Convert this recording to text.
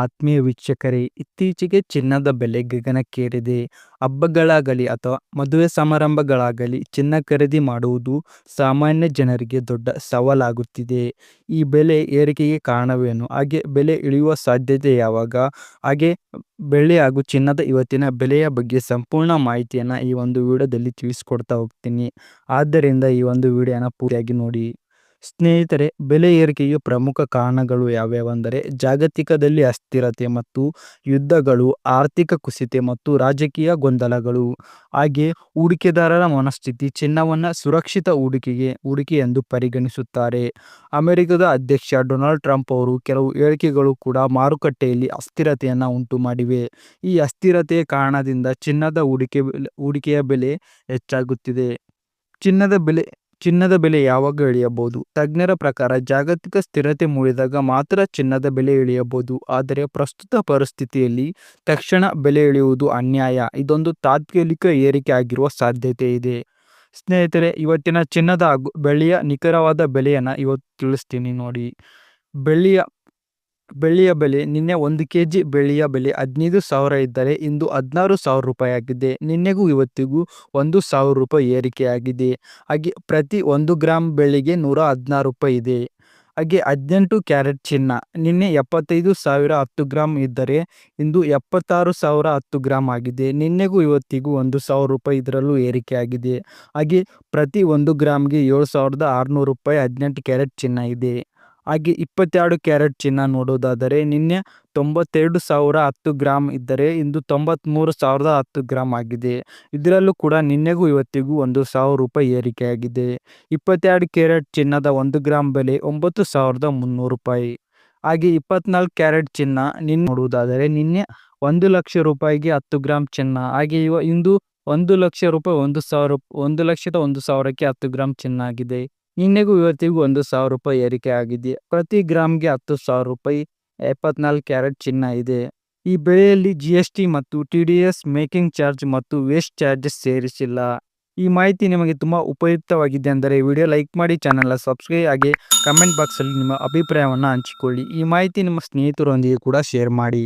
ಆತ್ಮೀಯ ವೀಕ್ಷಕರೇ, ಇತ್ತೀಚೆಗೆ ಚಿನ್ನದ ಬೆಲೆ ಗಗನಕ್ಕೇರಿದೆ. ಹಬ್ಬಗಳಾಗಲಿ ಅಥವಾ ಮದುವೆ ಸಮಾರಂಭಗಳಾಗಲಿ ಚಿನ್ನ ಖರೀದಿ ಮಾಡುವುದು ಸಾಮಾನ್ಯ ಜನರಿಗೆ ದೊಡ್ಡ ಸವಾಲಾಗುತ್ತಿದೆ. ಈ ಬೆಲೆ ಏರಿಕೆಗೆ ಕಾರಣವೇನು? ಹಾಗೆ ಬೆಲೆ ಇಳಿಯುವ ಸಾಧ್ಯತೆ ಯಾವಾಗ? ಹಾಗೆ ಬೆಳ್ಳಿ ಹಾಗೂ ಚಿನ್ನದ ಇವತ್ತಿನ ಬೆಲೆಯ ಬಗ್ಗೆ ಸಂಪೂರ್ಣ ಮಾಹಿತಿಯನ್ನು ಈ ಒಂದು ವಿಡಿಯೋದಲ್ಲಿ ತಿಳಿಸ್ಕೊಡ್ತಾ ಹೋಗ್ತೀನಿ. ಆದ್ದರಿಂದ ಈ ಒಂದು ವಿಡಿಯೋನ ಪೂರ್ತಿಯಾಗಿ ನೋಡಿ. ಸ್ನೇಹಿತರೆ, ಬೆಲೆ ಏರಿಕೆಯ ಪ್ರಮುಖ ಕಾರಣಗಳು ಯಾವ್ಯಾವೆಂದರೆ ಜಾಗತಿಕದಲ್ಲಿ ಅಸ್ಥಿರತೆ ಮತ್ತು ಯುದ್ಧಗಳು, ಆರ್ಥಿಕ ಕುಸಿತ ಮತ್ತು ರಾಜಕೀಯ ಗೊಂದಲಗಳು. ಹಾಗೆ ಹೂಡಿಕೆದಾರರ ಮನಸ್ಥಿತಿ ಚಿನ್ನವನ್ನು ಸುರಕ್ಷಿತ ಹೂಡಿಕೆಗೆ, ಹೂಡಿಕೆ ಎಂದು ಪರಿಗಣಿಸುತ್ತಾರೆ. ಅಮೆರಿಕದ ಅಧ್ಯಕ್ಷ ಡೊನಾಲ್ಡ್ ಟ್ರಂಪ್ ಅವರು ಕೆಲವು ಹೇಳಿಕೆಗಳು ಕೂಡ ಮಾರುಕಟ್ಟೆಯಲ್ಲಿ ಅಸ್ಥಿರತೆಯನ್ನು ಉಂಟು ಮಾಡಿವೆ ಈ ಅಸ್ಥಿರತೆಯ ಕಾರಣದಿಂದ ಚಿನ್ನದ ಹೂಡಿಕೆ, ಹೂಡಿಕೆಯ ಬೆಲೆ ಹೆಚ್ಚಾಗುತ್ತಿದೆ. ಚಿನ್ನದ ಬೆಲೆ ಚಿನ್ನದ ಬೆಲೆ ಯಾವಾಗ ಇಳಿಯಬಹುದು? ತಜ್ಞರ ಪ್ರಕಾರ ಜಾಗತಿಕ ಸ್ಥಿರತೆ ಮೂಡಿದಾಗ ಮಾತ್ರ ಚಿನ್ನದ ಬೆಲೆ ಇಳಿಯಬಹುದು. ಆದರೆ ಪ್ರಸ್ತುತ ಪರಿಸ್ಥಿತಿಯಲ್ಲಿ ತಕ್ಷಣ ಬೆಲೆ ಇಳಿಯುವುದು ಅನ್ಯಾಯ. ಇದೊಂದು ತಾತ್ಕಾಲಿಕ ಏರಿಕೆ ಆಗಿರುವ ಸಾಧ್ಯತೆ ಇದೆ. ಸ್ನೇಹಿತರೆ, ಇವತ್ತಿನ ಚಿನ್ನದ ಹಾಗೂ ಬೆಳ್ಳಿಯ ನಿಖರವಾದ ಬೆಲೆಯನ್ನು ಇವತ್ತು ತಿಳಿಸ್ತೀನಿ ನೋಡಿ. ಬೆಳ್ಳಿಯ ಬೆಳ್ಳಿಯ ಬೆಲೆ, ನಿನ್ನೆ ಒಂದು ಕೆ ಜಿ ಬೆಳ್ಳಿಯ ಬೆಲೆ ಹದಿನೈದು ಸಾವಿರ ಇದ್ದರೆ ಇಂದು ಹದಿನಾರು ಸಾವಿರ ರೂಪಾಯಿ ಆಗಿದೆ. ನಿನ್ನೆಗೂ ಇವತ್ತಿಗೂ ಒಂದು ಸಾವಿರ ರೂಪಾಯಿ ಏರಿಕೆಯಾಗಿದೆ ಹಾಗೆ ಪ್ರತಿ ಒಂದು ಗ್ರಾಮ್ ಬೆಳ್ಳಿಗೆ ನೂರ ಹದಿನಾರು ರೂಪಾಯಿ ಇದೆ. ಹಾಗೆ ಹದಿನೆಂಟು ಕ್ಯಾರೆಟ್ ಚಿನ್ನ, ನಿನ್ನೆ ಎಪ್ಪತ್ತೈದು ಸಾವಿರ ಹತ್ತು ಗ್ರಾಮ್ ಇದ್ದರೆ ಇಂದು ಎಪ್ಪತ್ತಾರು ಸಾವಿರ ಹತ್ತು ಗ್ರಾಮ್ ಆಗಿದೆ. ನಿನ್ನೆಗೂ ಇವತ್ತಿಗೂ ಒಂದು ಸಾವಿರ ರೂಪಾಯಿ ಇದರಲ್ಲೂ ಏರಿಕೆ ಆಗಿದೆ. ಹಾಗೆ ಪ್ರತಿ ಒಂದು ಗ್ರಾಮ್ಗೆ ಏಳು ಸಾವಿರದ ಆರುನೂರು ರೂಪಾಯಿ ಹದಿನೆಂಟು ಕ್ಯಾರೆಟ್ ಚಿನ್ನ ಇದೆ. ಹಾಗೆ ಇಪ್ಪತ್ತೆರಡು ಕ್ಯಾರೆಟ್ ಚಿನ್ನ ನೋಡೋದಾದರೆ ನಿನ್ನೆ ತೊಂಬತ್ತೆರಡು ಸಾವಿರ ಹತ್ತು ಗ್ರಾಮ್ ಇದ್ದರೆ ಇಂದು ತೊಂಬತ್ತ್ಮೂರು ಸಾವಿರದ ಹತ್ತು ಗ್ರಾಮ್ ಆಗಿದೆ. ಇದರಲ್ಲೂ ಕೂಡ ನಿನ್ನೆಗೂ ಇವತ್ತಿಗೂ ಒಂದು ಸಾವಿರ ರೂಪಾಯಿ ಏರಿಕೆಯಾಗಿದೆ. ಇಪ್ಪತ್ತೆರಡು ಕ್ಯಾರೆಟ್ ಚಿನ್ನದ ಒಂದು ಗ್ರಾಮ್ ಬೆಲೆ ಒಂಬತ್ತು ಸಾವಿರದ ಮುನ್ನೂರು ರೂಪಾಯಿ. ಹಾಗೆ ಇಪ್ಪತ್ನಾಲ್ಕು ಕ್ಯಾರೆಟ್ ಚಿನ್ನ ನಿನ್ನೆ ನೋಡುವುದಾದರೆ ನಿನ್ನೆ ಒಂದು ಲಕ್ಷ ರೂಪಾಯಿಗೆ ಹತ್ತು ಗ್ರಾಮ್ ಚಿನ್ನ. ಹಾಗೆ ಇವ ಇಂದು ಒಂದು ಲಕ್ಷ ರೂಪಾಯಿ ಒಂದು ಸಾವಿರ, ಒಂದು ಲಕ್ಷದ ಒಂದು ಸಾವಿರಕ್ಕೆ ಹತ್ತು ಗ್ರಾಮ್ ಚಿನ್ನ ಆಗಿದೆ. ನಿನ್ನೆಗೂ ಇವತ್ತಿಗೂ ಒಂದು ಸಾವಿರ ರೂಪಾಯಿ ಏರಿಕೆ ಆಗಿದೆ. ಪ್ರತಿ ಗ್ರಾಮ್ಗೆ ಹತ್ತು ಸಾವಿರ ರೂಪಾಯಿ, ಎಪ್ಪತ್ನಾಲ್ಕು ಕ್ಯಾರೆಟ್ ಚಿನ್ನ ಇದೆ. ಈ ಬೆಳೆಯಲ್ಲಿ ಜಿ ಎಸ್ ಟಿ ಮತ್ತು T D S making charge ಮತ್ತು ವೇಸ್ಟ್ ಚಾರ್ಜಸ್ ಸೇರಿಸಿಲ್ಲ. ಈ ಮಾಹಿತಿ ನಿಮಗೆ ತುಂಬ ಉಪಯುಕ್ತವಾಗಿದೆ ಅಂದರೆ ವಿಡಿಯೋ ಲೈಕ್ ಮಾಡಿ, ಚಾನಲ್ನ ಸಬ್ಸ್ಕ್ರೈಬ್ ಆಗಿ ಕಮೆಂಟ್ ಬಾಕ್ಸಲ್ಲಿ ನಿಮ್ಮ ಅಭಿಪ್ರಾಯವನ್ನು ಹಂಚಿಕೊಳ್ಳಿ. ಈ ಮಾಹಿತಿ ನಿಮ್ಮ ಸ್ನೇಹಿತರೊಂದಿಗೆ ಕೂಡ ಶೇರ್ ಮಾಡಿ.